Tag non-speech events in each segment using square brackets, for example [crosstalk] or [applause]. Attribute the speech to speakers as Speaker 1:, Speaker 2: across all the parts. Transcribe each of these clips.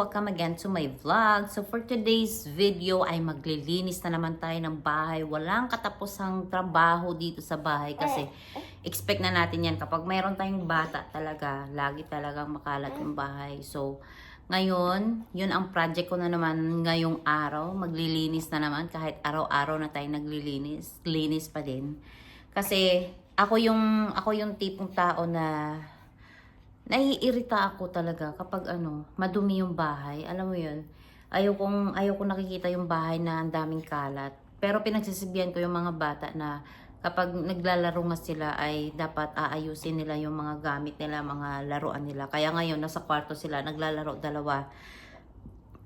Speaker 1: Welcome again to my vlog. So for today's video ay maglilinis na naman tayo ng bahay. Walang katapusang trabaho dito sa bahay kasi expect na natin yan kapag mayroon tayong bata talaga, lagi talagang makalat yung bahay. So ngayon, yun ang project ko na naman ngayong araw. Maglilinis na naman kahit araw-araw na tayo naglilinis. Linis pa din. Kasi ako yung ako yung tipong tao na naiirita ako talaga kapag ano, madumi yung bahay. Alam mo yun, ayaw kong, ayaw kong nakikita yung bahay na ang daming kalat. Pero pinagsisibihan ko yung mga bata na kapag naglalaro nga sila ay dapat aayusin nila yung mga gamit nila, mga laruan nila. Kaya ngayon, nasa kwarto sila, naglalaro dalawa.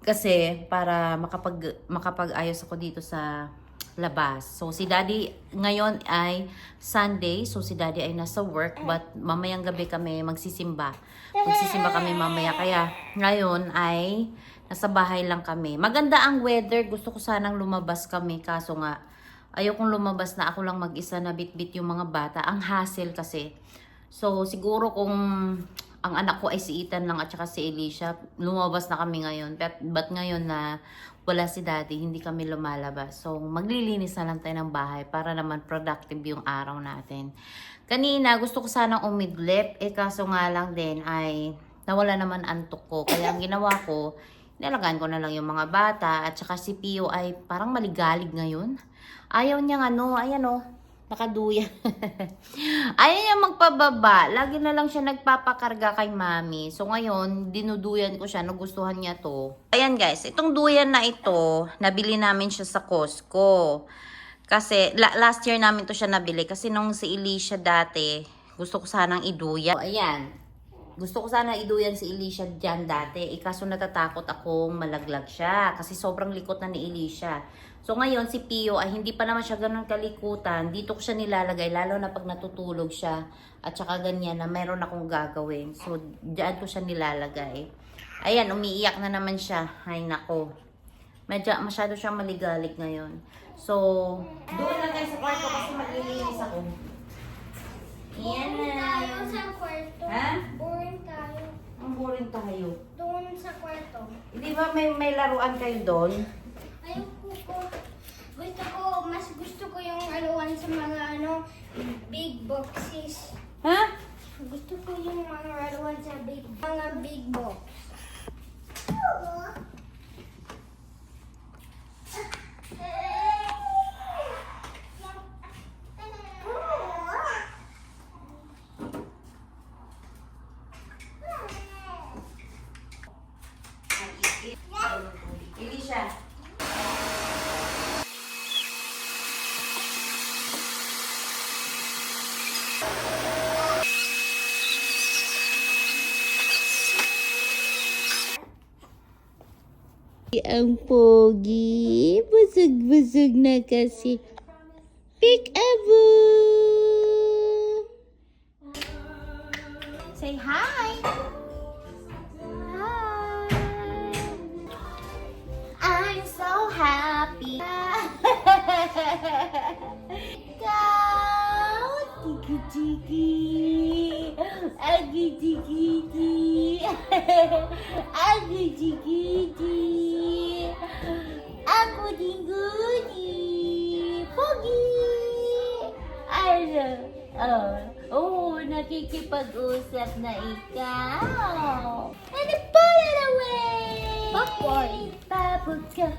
Speaker 1: Kasi para makapag, makapag-ayos ako dito sa labas. So si Daddy ngayon ay Sunday, so si Daddy ay nasa work but mamayang gabi kami magsisimba. Magsisimba kami mamaya kaya ngayon ay nasa bahay lang kami. Maganda ang weather, gusto ko sanang lumabas kami kaso nga ayokong lumabas na ako lang mag-isa na bit-bit yung mga bata. Ang hassle kasi. So siguro kung ang anak ko ay si Ethan lang at saka si Alicia, lumabas na kami ngayon. But, but ngayon na wala si daddy, hindi kami lumalabas. So, maglilinis na lang tayo ng bahay para naman productive yung araw natin. Kanina, gusto ko sanang umidlip. Eh, kaso nga lang din ay nawala naman antok ko. Kaya ang ginawa ko, nilalagaan ko na lang yung mga bata. At saka si Pio ay parang maligalig ngayon. Ayaw niyang ano, ayan o, nakaduyan. [laughs] Ayaw niya magpababa. Lagi na lang siya nagpapakarga kay mami. So ngayon, dinuduyan ko siya. Nagustuhan niya to. Ayan guys, itong duyan na ito, nabili namin siya sa Costco. Kasi la- last year namin to siya nabili. Kasi nung si Alicia dati, gusto ko sanang iduyan. Ayan. Gusto ko sana iduyan si Alicia dyan dati. Eh, kaso natatakot akong malaglag siya. Kasi sobrang likot na ni Alicia. So ngayon si Pio ay hindi pa naman siya ganun kalikutan. Dito ko siya nilalagay lalo na pag natutulog siya at saka ganyan na meron akong gagawin. So diyan ko siya nilalagay. Ayan, umiiyak na naman siya. Ay nako. Medyo masyado siyang maligalig ngayon. So, doon lang tayo sa kwarto kasi maglilinis ako. Ayan
Speaker 2: Boring tayo
Speaker 1: na.
Speaker 2: sa kwarto.
Speaker 1: Ha?
Speaker 2: Boring tayo.
Speaker 1: Ang boring tayo.
Speaker 2: Doon sa kwarto.
Speaker 1: Di ba may, may laruan kayo doon?
Speaker 2: Ayoko ko. Gusto ko, mas gusto ko aluan sa mga ano, big boxes.
Speaker 1: Ha?
Speaker 2: Gusto ko yung mga aluan sa big, mga big box.
Speaker 1: Elisha. Ang pogi. Busog-busog na kasi. Peek-abo! Say hi! Hi! I'm so happy! [laughs] Kau! Tiki-tiki! Agi-tiki-tiki! Agi-tiki-tiki! Ako [laughs] Ano? Oh, oh, nakikipag-usap na ikaw. Ano pa away?
Speaker 2: Popcorn.
Speaker 1: Bubblegum,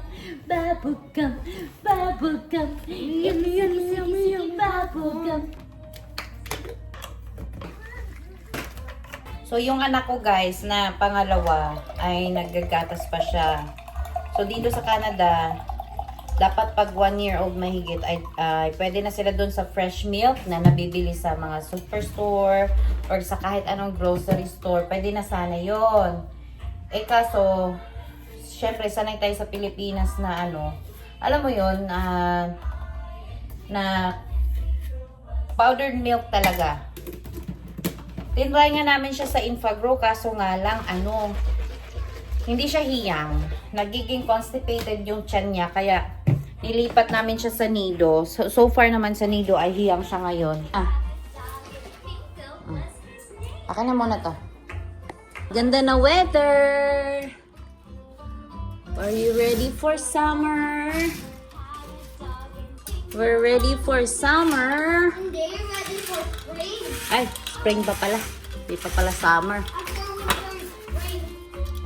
Speaker 1: bubblegum, bubblegum. Yummy, yummy, yummy, yummy, bubblegum. So, yung anak ko guys, na pangalawa, ay naggagatas pa siya. So, dito sa Canada, dapat pag one year old mahigit, ay, ay pwede na sila dun sa fresh milk na nabibili sa mga superstore or sa kahit anong grocery store. Pwede na sana yon Eh kaso, syempre sanay tayo sa Pilipinas na ano, alam mo yon ah, na powdered milk talaga. Tinry nga namin siya sa Infagrow kaso nga lang ano, hindi siya hiyang. Nagiging constipated yung tiyan niya kaya nilipat namin siya sa nido. So, so far naman sa nido ay hiyang siya ngayon. Ah. Mm. Akin na muna to. Ganda na weather! Are you ready for summer? We're ready for summer.
Speaker 2: Hindi, ready for spring.
Speaker 1: Ay, spring pa pala. Di pa pala summer.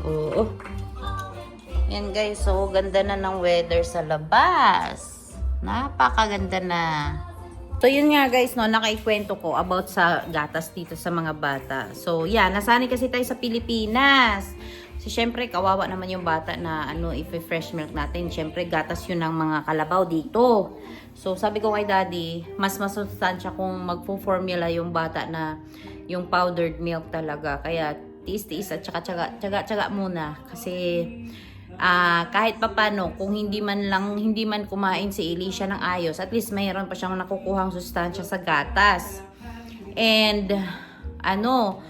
Speaker 1: Oo. Yan guys, so ganda na ng weather sa labas. Napakaganda na. So yun nga guys, no, nakaikwento ko about sa gatas dito sa mga bata. So yeah, nasanay kasi tayo sa Pilipinas. So syempre, kawawa naman yung bata na ano, if fresh milk natin, syempre gatas yun ng mga kalabaw dito. So sabi ko kay daddy, mas masustansya kung magpo-formula yung bata na yung powdered milk talaga. Kaya tiis-tiis at tsaka tsaga, tsaga, tsaga muna. Kasi ah kahit papano, kung hindi man lang, hindi man kumain si Alicia ng ayos, at least mayroon pa siyang nakukuhang sustansya sa gatas. And, ano,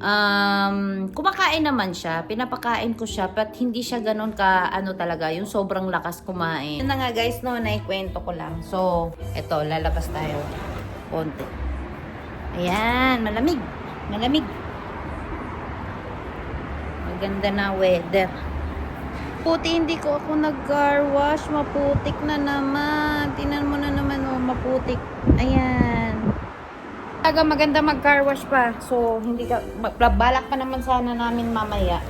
Speaker 1: um, kumakain naman siya, pinapakain ko siya, but hindi siya ganun ka, ano talaga, yung sobrang lakas kumain. Yun na nga guys, no, naikwento ko lang. So, eto, lalabas tayo. Konti. Ayan, malamig. Malamig. Maganda na weather. Puti, hindi ko ako nag-car wash. Maputik na naman. Tinan mo na naman, oh, maputik. Ayan. Talaga maganda mag-car wash pa. So, hindi ka, balak pa naman sana namin mamaya.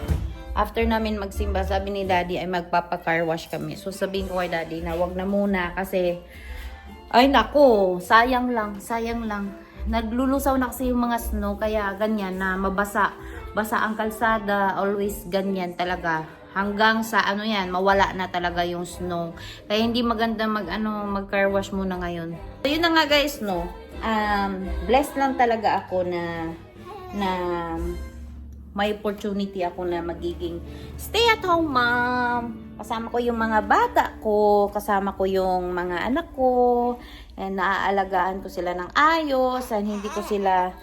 Speaker 1: After namin magsimba, sabi ni daddy ay magpapa-car wash kami. So, sabihin ko kay daddy na wag na muna kasi, ay nako, sayang lang, sayang lang. Naglulusaw na kasi yung mga snow, kaya ganyan na mabasa. Basa ang kalsada, always ganyan talaga. Hanggang sa ano yan, mawala na talaga yung snow. Kaya hindi maganda mag ano, mag car wash muna ngayon. So yun na nga guys, no. Um, blessed lang talaga ako na na may opportunity ako na magiging stay at home mom. Kasama ko yung mga bata ko, kasama ko yung mga anak ko, and naaalagaan ko sila ng ayos, and hindi ko sila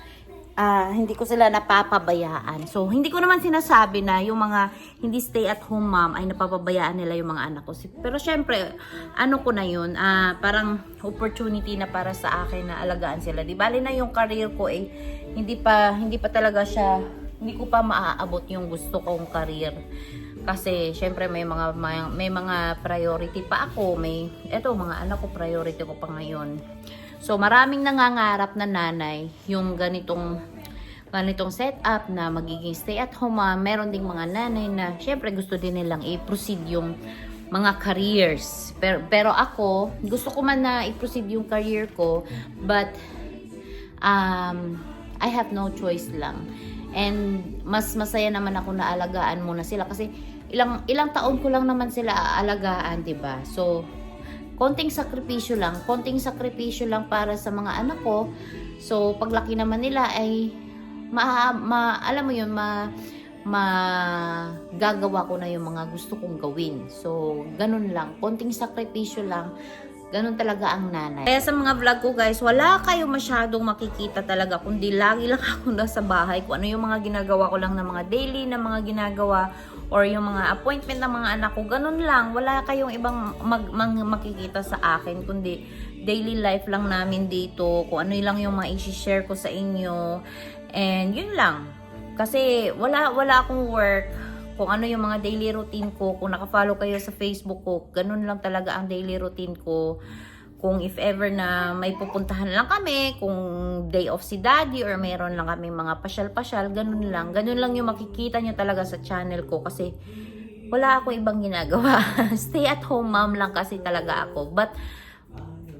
Speaker 1: ah, hindi ko sila napapabayaan. So, hindi ko naman sinasabi na yung mga hindi stay at home mom ay napapabayaan nila yung mga anak ko. Pero syempre, ano ko na yun, ah, parang opportunity na para sa akin na alagaan sila. Di bali na yung career ko eh, hindi pa, hindi pa talaga siya, hindi ko pa maaabot yung gusto kong career. Kasi syempre may mga may, may mga priority pa ako, may eto mga anak ko priority ko pa ngayon. So maraming nangangarap na nanay yung ganitong ganitong setup na magiging stay at home mom. Meron ding mga nanay na syempre gusto din nilang i-proceed yung mga careers. Pero pero ako, gusto ko man na i-proceed yung career ko, but um, I have no choice lang. And mas masaya naman ako na alagaan muna sila kasi ilang ilang taon ko lang naman sila aalagaan, 'di ba? So konting sakripisyo lang, konting sakripisyo lang para sa mga anak ko. So paglaki naman nila ay ma, ma alam mo 'yun, ma magagawa ko na yung mga gusto kong gawin. So, ganun lang. Konting sakripisyo lang. Ganun talaga ang nanay. Kaya sa mga vlog ko guys, wala kayo masyadong makikita talaga. Kundi lagi lang ako nasa bahay. Kung ano yung mga ginagawa ko lang ng mga daily na mga ginagawa or yung mga appointment ng mga anak ko. Ganun lang. Wala kayong ibang mag, mag- makikita sa akin. Kundi daily life lang namin dito. Kung ano lang yung mga i-share ko sa inyo. And yun lang. Kasi wala wala akong work kung ano yung mga daily routine ko, kung naka-follow kayo sa Facebook ko, ganun lang talaga ang daily routine ko. Kung if ever na may pupuntahan lang kami, kung day off si daddy or meron lang kami mga pasyal-pasyal, ganun lang. Ganun lang yung makikita nyo talaga sa channel ko kasi wala ako ibang ginagawa. [laughs] Stay at home mom lang kasi talaga ako. But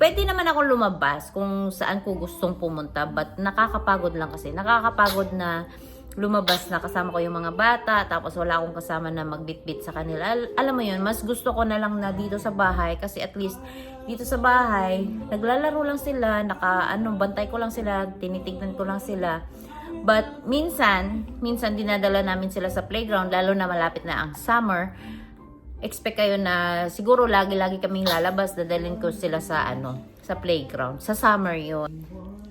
Speaker 1: pwede naman ako lumabas kung saan ko gustong pumunta but nakakapagod lang kasi. Nakakapagod na lumabas na kasama ko yung mga bata tapos wala akong kasama na magbitbit sa kanila. Al- alam mo yun mas gusto ko na lang na dito sa bahay kasi at least dito sa bahay naglalaro lang sila naka ano bantay ko lang sila tinitignan ko lang sila. But minsan minsan dinadala namin sila sa playground lalo na malapit na ang summer expect kayo na siguro lagi-lagi kaming lalabas, dadalhin ko sila sa ano, sa playground. Sa summer yun.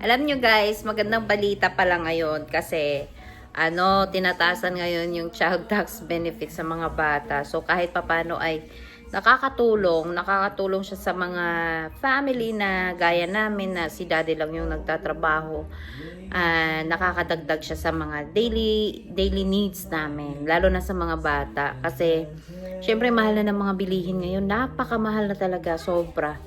Speaker 1: Alam nyo guys, magandang balita pala ngayon kasi ano, tinatasan ngayon yung child tax benefit sa mga bata. So kahit papano ay nakakatulong, nakakatulong siya sa mga family na gaya namin na si daddy lang yung nagtatrabaho. Ah, nakakadagdag siya sa mga daily daily needs namin, lalo na sa mga bata kasi Siyempre, mahal na ng mga bilihin ngayon. Napakamahal na talaga, sobra.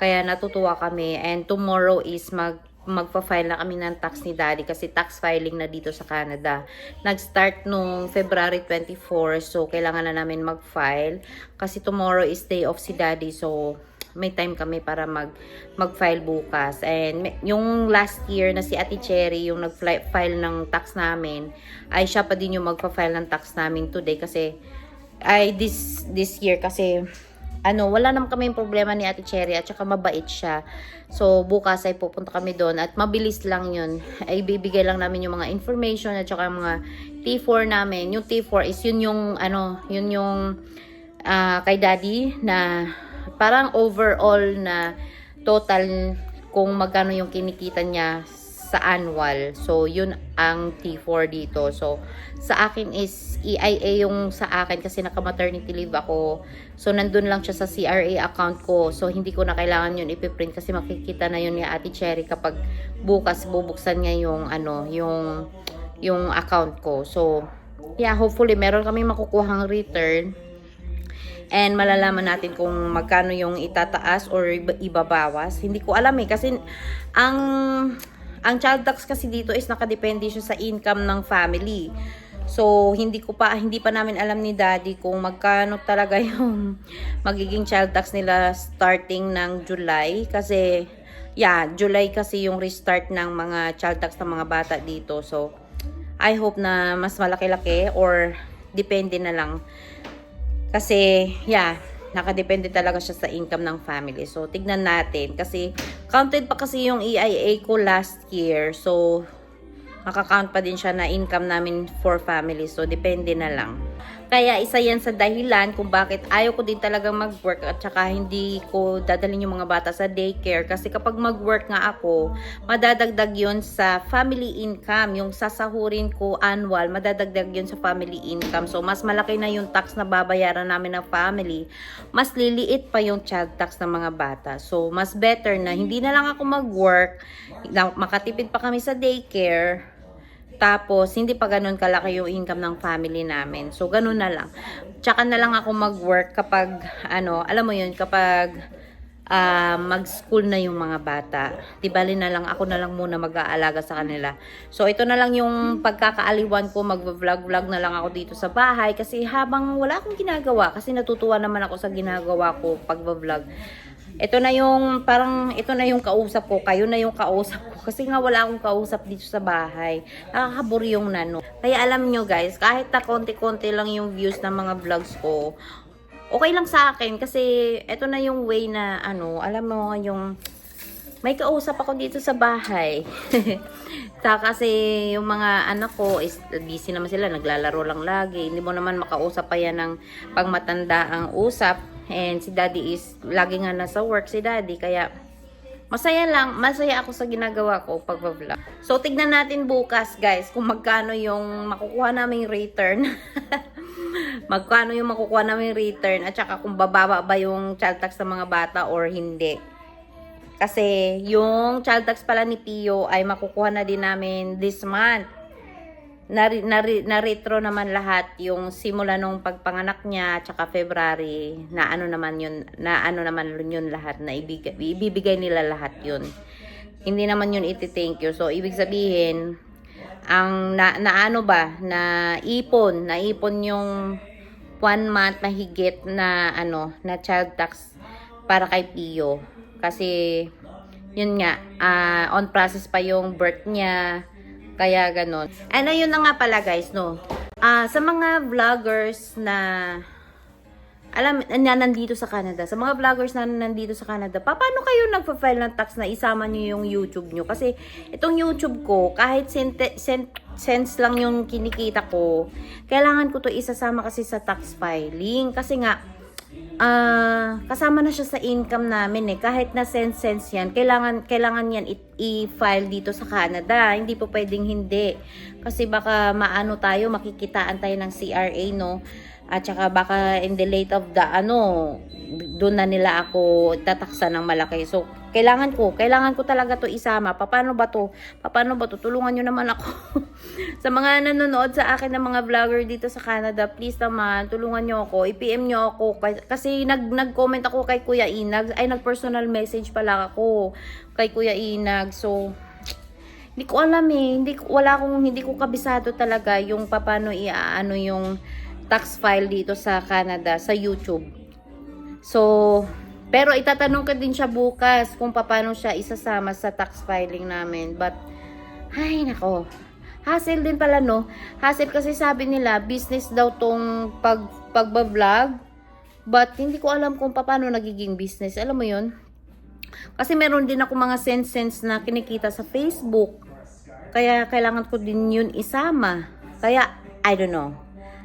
Speaker 1: Kaya natutuwa kami. And tomorrow is mag magpa-file na kami ng tax ni Daddy kasi tax filing na dito sa Canada. Nag-start nung February 24 so kailangan na namin mag-file kasi tomorrow is day off si Daddy so may time kami para mag mag-file bukas. And yung last year na si Ate Cherry yung nag-file ng tax namin ay siya pa din yung magpa-file ng tax namin today kasi ay this this year kasi ano, wala naman kami problema ni Ate Cherry at saka mabait siya. So, bukas ay pupunta kami doon at mabilis lang yun. Ay bibigay lang namin yung mga information at saka mga T4 namin. Yung T4 is yun yung, ano, yun yung ah, kay daddy na parang overall na total kung magkano yung kinikita niya sa annual. So, yun ang T4 dito. So, sa akin is EIA yung sa akin kasi naka-maternity leave ako. So, nandun lang siya sa CRA account ko. So, hindi ko na kailangan yun ipiprint kasi makikita na yun ni Ate Cherry kapag bukas bubuksan niya yung ano, yung yung account ko. So, yeah, hopefully meron kami makukuhang return and malalaman natin kung magkano yung itataas or iba- ibabawas. Hindi ko alam eh kasi ang ang child tax kasi dito is nakadepende siya sa income ng family. So, hindi ko pa hindi pa namin alam ni Daddy kung magkano talaga [laughs] yung magiging child tax nila starting ng July kasi yeah, July kasi yung restart ng mga child tax ng mga bata dito. So, I hope na mas malaki-laki or depende na lang kasi, yeah, nakadepende talaga siya sa income ng family. So, tignan natin. Kasi, counted pa kasi yung EIA ko last year. So, makakount pa din siya na income namin for family. So, depende na lang. Kaya, isa yan sa dahilan kung bakit ayaw ko din talagang mag-work at saka hindi ko dadalhin yung mga bata sa daycare. Kasi kapag mag-work nga ako, madadagdag yun sa family income. Yung sasahurin ko annual, madadagdag yun sa family income. So, mas malaki na yung tax na babayaran namin ng family. Mas liliit pa yung child tax ng mga bata. So, mas better na hindi na lang ako mag-work, makatipid pa kami sa daycare, tapos, hindi pa ganun kalaki yung income ng family namin. So, ganun na lang. Tsaka na lang ako mag-work kapag, ano, alam mo yun, kapag ah, mag-school na yung mga bata. Di bali na lang, ako na lang muna mag-aalaga sa kanila. So, ito na lang yung pagkakaaliwan ko, mag-vlog-vlog na lang ako dito sa bahay. Kasi habang wala akong ginagawa, kasi natutuwa naman ako sa ginagawa ko pag-vlog. Ito na yung, parang, ito na yung kausap ko. Kayo na yung kausap ko. Kasi nga wala akong kausap dito sa bahay. Nakakabur yung nano. Kaya alam nyo guys, kahit na konti-konti lang yung views ng mga vlogs ko, okay lang sa akin. Kasi ito na yung way na, ano, alam mo, yung, may kausap ako dito sa bahay. [laughs] Ta kasi yung mga anak ko is busy naman sila, naglalaro lang lagi. Hindi mo naman makausap pa yan ng pangmatanda ang usap. And si daddy is lagi nga nasa work si daddy. Kaya masaya lang, masaya ako sa ginagawa ko pag vlog So tignan natin bukas guys kung magkano yung makukuha naming return. [laughs] magkano yung makukuha naming return at saka kung bababa ba yung child tax ng mga bata or hindi. Kasi yung child tax pala ni Pio ay makukuha na din namin this month. Na, na, na retro naman lahat yung simula nung pagpanganak niya tsaka February na ano naman yun na ano naman yun lahat na ibigay, ibibigay nila lahat yun. Hindi naman yun iti thank you. So ibig sabihin ang na, na ano ba na ipon na ipon yung one month na higit na ano na child tax para kay Pio. Kasi yun nga ah, on process pa yung birth niya kaya ganon and ayun na nga pala guys no ah sa mga vloggers na alam na nandito sa Canada, sa mga vloggers na nandito sa Canada, pa, paano kayo nagpa-file ng tax na isama niyo yung YouTube nyo? Kasi itong YouTube ko, kahit sente, cent, cents lang yung kinikita ko, kailangan ko to isasama kasi sa tax filing. Kasi nga, ah kasama na siya sa income namin eh. Kahit na cents cents yan, kailangan, kailangan yan i-file dito sa Canada. Hindi po pwedeng hindi. Kasi baka maano tayo, makikitaan tayo ng CRA, no? At saka baka in the late of the ano, doon na nila ako tataksa ng malaki. So, kailangan ko, kailangan ko talaga to isama. Paano ba to? Paano ba to? Tulungan nyo naman ako. [laughs] [laughs] sa mga nanonood sa akin ng mga vlogger dito sa Canada, please naman, tulungan nyo ako. I-PM nyo ako. Kasi nag, nag-comment ako kay Kuya Inag. Ay, nag-personal message pala ako kay Kuya Inag. So, hindi ko alam eh. Hindi, wala akong, hindi ko kabisado talaga yung paano iaano yung tax file dito sa Canada, sa YouTube. So, pero itatanong ko din siya bukas kung paano siya isasama sa tax filing namin. But, ay nako. Hassle din pala no. Hassle kasi sabi nila, business daw tong pag, pagbablog. But, hindi ko alam kung paano nagiging business. Alam mo yun? Kasi meron din ako mga sense-sense na kinikita sa Facebook. Kaya kailangan ko din yun isama. Kaya, I don't know.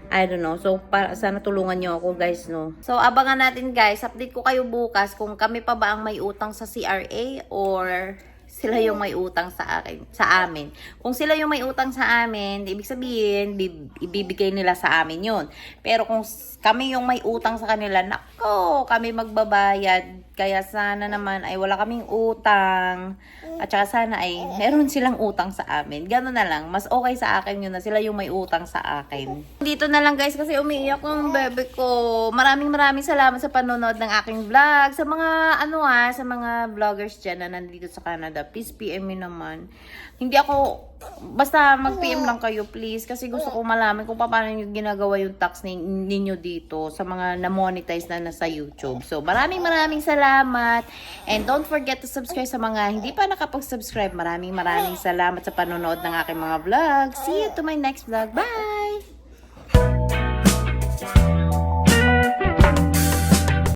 Speaker 1: I don't know. So, para, sana tulungan nyo ako, guys, no? So, abangan natin, guys. Update ko kayo bukas kung kami pa ba ang may utang sa CRA or sila yung may utang sa akin, sa amin. Kung sila yung may utang sa amin, ibig sabihin, bib- ibibigay nila sa amin yun. Pero kung kami yung may utang sa kanila, nako, kami magbabayad. Kaya sana naman ay wala kaming utang. At saka sana ay meron silang utang sa amin. Gano'n na lang. Mas okay sa akin yun na sila yung may utang sa akin. Dito na lang guys kasi umiiyak yung bebe ko. Maraming maraming salamat sa panonood ng aking vlog. Sa mga ano ah, sa mga vloggers dyan na nandito sa Canada, please PM me naman. Hindi ako, basta mag-PM lang kayo please kasi gusto ko malaman kung paano nyo ginagawa yung tax nin- ninyo dito sa mga na-monetize na nasa YouTube. So maraming maraming salamat and don't forget to subscribe sa mga hindi pa nakapag-subscribe. Maraming maraming salamat sa panonood ng aking mga vlog. See you to my next vlog. Bye!